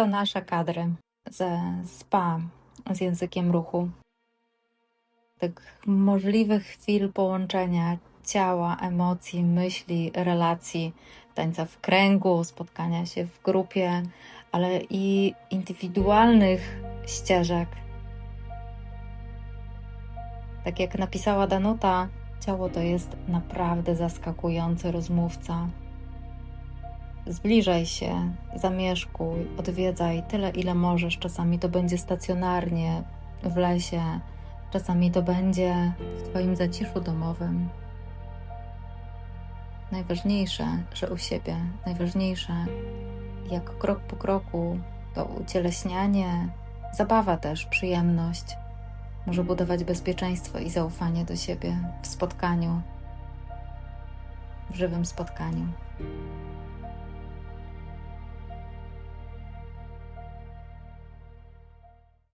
To nasze kadry ze SPA z językiem ruchu. Tych możliwych chwil połączenia ciała, emocji, myśli, relacji, tańca w kręgu, spotkania się w grupie, ale i indywidualnych ścieżek. Tak jak napisała Danuta, ciało to jest naprawdę zaskakujący rozmówca. Zbliżaj się, zamieszkuj, odwiedzaj tyle, ile możesz. Czasami to będzie stacjonarnie w lesie, czasami to będzie w Twoim zaciszu domowym. Najważniejsze, że u siebie, najważniejsze, jak krok po kroku, to ucieleśnianie, zabawa też, przyjemność może budować bezpieczeństwo i zaufanie do siebie w spotkaniu, w żywym spotkaniu.